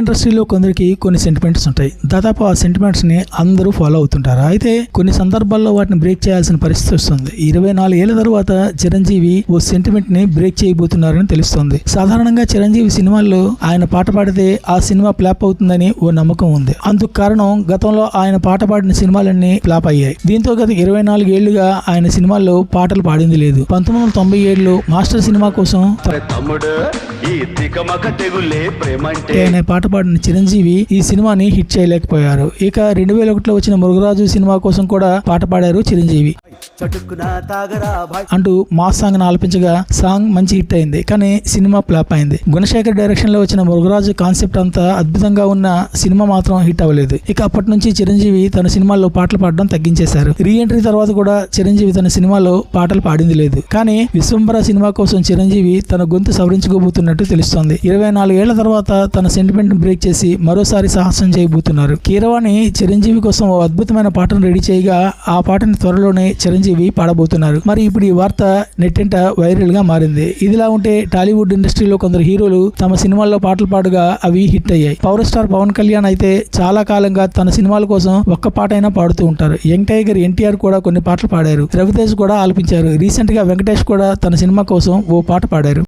ఇండస్ట్రీలో కొందరికి కొన్ని సెంటిమెంట్స్ ఉంటాయి. దాదాపు ఆ సెంటిమెంట్స్ని అందరూ ఫాలో అవుతుంటారు? అయితే కొన్ని సందర్భాల్లో వాటిని బ్రేక్ చేయాల్సిన పరిస్థితి వస్తుంది. ఇరవై నాలుగు ఏళ్ళ తర్వాత చిరంజీవి ఓ సెంటిమెంట్ని బ్రేక్ చేయబోతున్నారని తెలుస్తోంది. సాధారణంగా చిరంజీవి సినిమాల్లో ఆయన పాట పాడితే ఆ సినిమా ఫ్లాప్ అవుతుందని ఓ నమ్మకం ఉంది. అందుకు కారణం గతంలో ఆయన పాట పాడిన సినిమాలన్నీ ఫ్లాప్ అయ్యాయి. దీంతో గత ఇరవై నాలుగు ఏళ్ళుగా ఆయన సినిమాల్లో పాటలు పాడింది లేదు. పంతొమ్మిది వందల తొంభై ఏడులో మాస్టర్ సినిమా కోసం అనే పాట పాడిన చిరంజీవి ఈ సినిమాని హిట్ చేయలేకపోయారు. ఇక రెండు వేల ఒకటిలో వచ్చిన మురుగరాజు సినిమా కోసం కూడా పాట పాడారు చిరంజీవి. అంటూ మాస్ సాంగ్ ఆలపించగా సాంగ్ మంచి హిట్ అయింది. కానీ సినిమా ఫ్లాప్ అయింది. గుణశేఖర్ డైరెక్షన్లో వచ్చిన మురుగరాజు కాన్సెప్ట్ అంతా అద్భుతంగా ఉన్న సినిమా మాత్రం హిట్ అవ్వలేదు. ఇక అప్పటి నుంచి చిరంజీవి తన సినిమాల్లో పాటలు పాడడం తగ్గించేశారు. రీ ఎంట్రీ తర్వాత కూడా చిరంజీవి తన సినిమాలో పాటలు పాడింది లేదు. కానీ విశ్వంబర సినిమా కోసం చిరంజీవి తన గొంతు సవరించుకోబోతున్నట్టు తెలుస్తోంది. ఇరవై నాలుగేళ్ళ తర్వాత తన సెంటిమెంట్ బ్రేక్ చేసి మరోసారి సాహసం చేయబోతున్నారు. కీరవాణి చిరంజీవి కోసం ఓ అద్భుతమైన పాటను రెడీ చేయగా ఆ పాటని త్వరలోనే చిరంజీవి పాడబోతున్నారు. మరి ఇప్పుడు ఈ వార్త నెట్టింట వైరల్గా మారింది. ఇదిలా ఉంటే టాలీవుడ్ ఇండస్ట్రీలో కొందరు హీరోలు తమ సినిమాల్లో పాటలు పాడుగా అవి హిట్ అయ్యాయి. పవర్ స్టార్ పవన్ కళ్యాణ్ అయితే చాలా కాలంగా తన సినిమాల కోసం ఒక్క పాట అయినా పాడుతూ ఉంటారు. యంగ్ టైగర్ ఎన్టీఆర్ కూడా కొన్ని పాటలు పాడారు. రవితేజ్ కూడా ఆలపించారు. రీసెంట్గా వెంకటేష్ కూడా తన సినిమా కోసం ఓ పాట పాడారు.